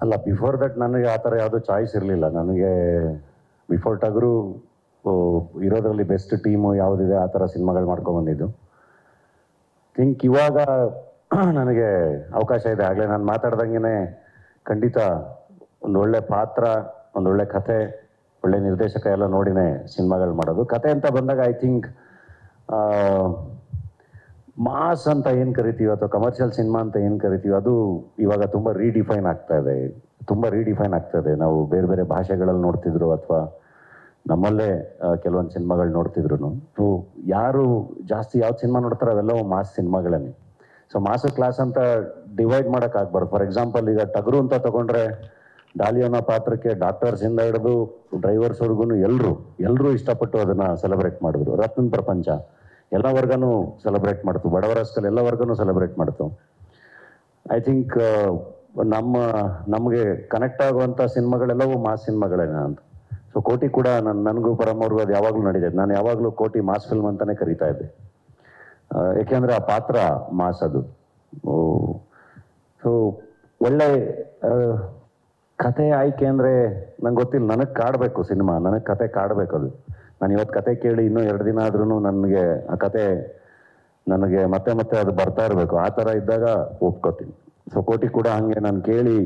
ಅಲ್ಲ before that ನನಗೆ ಆ ಥರ ಯಾವುದೂ ಚಾಯ್ಸ್ ಇರಲಿಲ್ಲ. ನನಗೆ ಬಿಫೋರ್ ಟಗರು ಇರೋದ್ರಲ್ಲಿ ಬೆಸ್ಟ್ ಟೀಮು ಯಾವುದಿದೆ ಆ ಥರ ಸಿನಿಮಾಗಳು ಮಾಡ್ಕೊಂಬಂದಿದ್ದು ಥಿಂಕ್ ಇವಾಗ ನನಗೆ ಅವಕಾಶ ಇದೆ. ಆಗಲೇ ನಾನು ಮಾತಾಡ್ದಂಗೆ ಖಂಡಿತ ಒಂದು ಒಳ್ಳೆ ಪಾತ್ರ ಒಂದೊಳ್ಳೆ ಕತೆ ಒಳ್ಳೆ ನಿರ್ದೇಶಕ ಎಲ್ಲ ನೋಡಿನೇ ಸಿನಿಮಾಗಳು ಮಾಡೋದು. ಕತೆ ಅಂತ ಬಂದಾಗ ಐ ಥಿಂಕ್ ಮಾಸ್ ಅಂತ ಏನು ಕರಿತೀವಿ ಅಥವಾ ಕಮರ್ಷಿಯಲ್ ಸಿನಿಮಾ ಅಂತ ಏನು ಕರಿತೀವಿ, ಅದು ಇವಾಗ ತುಂಬ ರೀಡಿಫೈನ್ ಆಗ್ತಾ ಇದೆ. ತುಂಬ ರೀಡಿಫೈನ್ ಆಗ್ತಾ ಇದೆ. ನಾವು ಬೇರೆ ಬೇರೆ ಭಾಷೆಗಳಲ್ಲಿ ನೋಡ್ತಿದ್ರು ಅಥವಾ ನಮ್ಮಲ್ಲೇ ಕೆಲವೊಂದು ಸಿನಿಮಾಗಳು ನೋಡ್ತಿದ್ರು ಯಾರು ಜಾಸ್ತಿ ಯಾವ ಸಿನಿಮಾ ನೋಡ್ತಾರೆ ಅವೆಲ್ಲವೂ ಮಾಸ್ ಸಿನಿಮಾಗಳೇ ಸೊ ಮಾಸ್ ಕ್ಲಾಸ್ ಅಂತ ಡಿವೈಡ್ ಮಾಡೋಕ್ಕಾಗಬಾರ್ದು ಫಾರ್ ಎಕ್ಸಾಂಪಲ್ ಈಗ ಟಗರು ಅಂತ ತಗೊಂಡ್ರೆ ಡಾಲಿಯೋನ ಪಾತ್ರಕ್ಕೆ ಪಾತ್ರಕ್ಕೆ ಡಾಕ್ಟರ್ಸಿಂದ ಹಿಡಿದು ಡ್ರೈವರ್ಸ್ವರೆಗೂ ಎಲ್ಲರೂ ಎಲ್ಲರೂ ಇಷ್ಟಪಟ್ಟು ಅದನ್ನು ಸೆಲೆಬ್ರೇಟ್ ಮಾಡಿದ್ರು. ರತ್ನ ಪ್ರಪಂಚ. ಎಲ್ಲ ವರ್ಗನೂ ಸೆಲೆಬ್ರೇಟ್ ಮಾಡ್ತು. ಬಡವರಸ್ಕಲ್ ಎಲ್ಲ ವರ್ಗನೂ ಸೆಲೆಬ್ರೇಟ್ ಮಾಡ್ತು ಐ ಥಿಂಕ್ ನಮ್ಮ, ನಮಗೆ ಕನೆಕ್ಟ್ ಆಗುವಂಥ ಸಿನಿಮಾಗಳೆಲ್ಲವೂ ಮಾಸ್ ಸಿನಿಮಾಗಳೇನ ಅಂತ. ಸೊ ಕೋಟಿ ಕೂಡ ನನ್ನ ನನಗೂ ಪರಮವ್ರಿಗೂ ಅದು ಯಾವಾಗಲೂ ನಡೀತದೆ ನಾನು ಯಾವಾಗಲೂ ಕೋಟಿ ಮಾಸ್ ಫಿಲ್ಮ್ ಅಂತಲೇ ಕರಿತಾ ಇದ್ದೆ. ಏಕೆಂದರೆ ಆ ಪಾತ್ರ ಮಾಸ್ ಅದು. ಸೊ ಒಳ್ಳೆ ಕತೆ ಆಯ್ಕೆ ಅಂದರೆ ನಂಗೆ ಗೊತ್ತಿಲ್ಲ. ನನಗೆ ಕಾಡಬೇಕು ಸಿನಿಮಾ. ನನಗೆ ಕತೆ ಕಾಡಬೇಕು ಅದು. ನಾನು ಇವತ್ತು ಕತೆ ಕೇಳಿ ಇನ್ನೂ ಎರಡು ದಿನ ಆದ್ರೂ ನನಗೆ ಆ ಕತೆ ನನಗೆ ಮತ್ತೆ ಮತ್ತೆ ಅದು ಬರ್ತಾ ಇರಬೇಕು. ಆ ಥರ ಇದ್ದಾಗ ಒಪ್ಕೋತೀನಿ. ಸೊ ಕೋಟಿ ಕೂಡ ಹಂಗೆ ನಾನು ಕೇಳಿ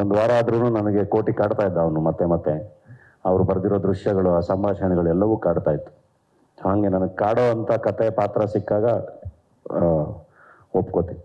ಒಂದು ವಾರ ಆದ್ರೂ ನನಗೆ ಕೋಟಿ ಕಾಡ್ತಾ ಇದ್ದ ಅವನು ಮತ್ತೆ ಮತ್ತೆ. ಅವರು ಬರೆದಿರೋ ದೃಶ್ಯಗಳು, ಆ ಸಂಭಾಷಣೆಗಳು ಎಲ್ಲವೂ ಕಾಡ್ತಾ ಇತ್ತು. ಹಾಗೆ ನನಗೆ ಕಾಡೋ ಅಂತ ಕತೆ ಪಾತ್ರ ಸಿಕ್ಕಾಗ ಒಪ್ಕೋತೀನಿ.